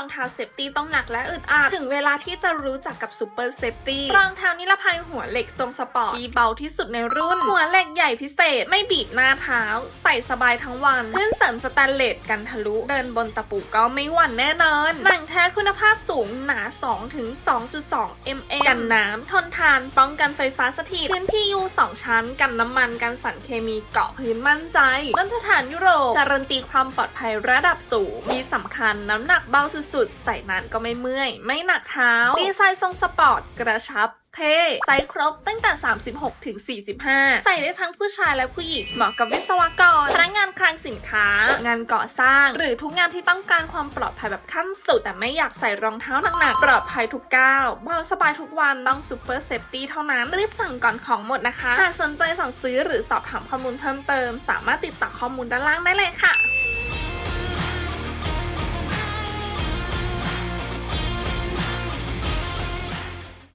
องเท้าเซฟตี้ต้องหนักและอึดอัดถึงเวลาที่จะรู้จักกับซูเปอร์เซฟตี้รองเท้านิรภัยหัวเหล็กทรงสปอร์ตที่เบาที่สุดในรุ่น หัวเหล็กใหญ่พิเศษไม่บีบหน้าเท้า ใส่สบายทั้งวันขึ้นเสริมสแตนเลสกันทะลุเดินบนตะปูก็ไม่หวั่นแน่นอน หนังแท้คุณภาพสูงหนา 2 ถึง 2.2 mm กันน้ำทนทาน ป้องกันไฟฟ้าสถิตพื้นที่ยู2ชั้น กันน้ำมันกันสารเคมีเกาะพื้นมั่นใจมาตรฐานยุโรปการันตีความปลอดภัยระดับสูงที่สำคัญน้ำหนักเบาาสุดๆ ใส่นานก็ไม่เมื่อย ไม่หนักเท้า ดีไซน์ทรงสปอร์ตกระชับเท่ไซส์ครบตั้งแต่ 36 ถึง 45 ใส่ได้ทั้งผู้ชายและผู้หญิง เหมาะกับวิศวกร พนักงานคลังสินค้า งานก่อสร้าง หรือทุกงานที่ต้องการความปลอดภัยแบบขั้นสุด แต่ไม่อยากใส่รองเท้าหนักๆ ปลอดภัยทุกก้าวเบาสบายทุกวัน ต้องซูเปอร์เซฟตี้เท่านั้น รีบสั่งก่อนของหมดนะคะ หากสนใจสั่งซื้อหรือสอบถามข้อมูลเพิ่มเติม สามารถติดต่อข้อมูลด้านล่างได้เลยค่ะ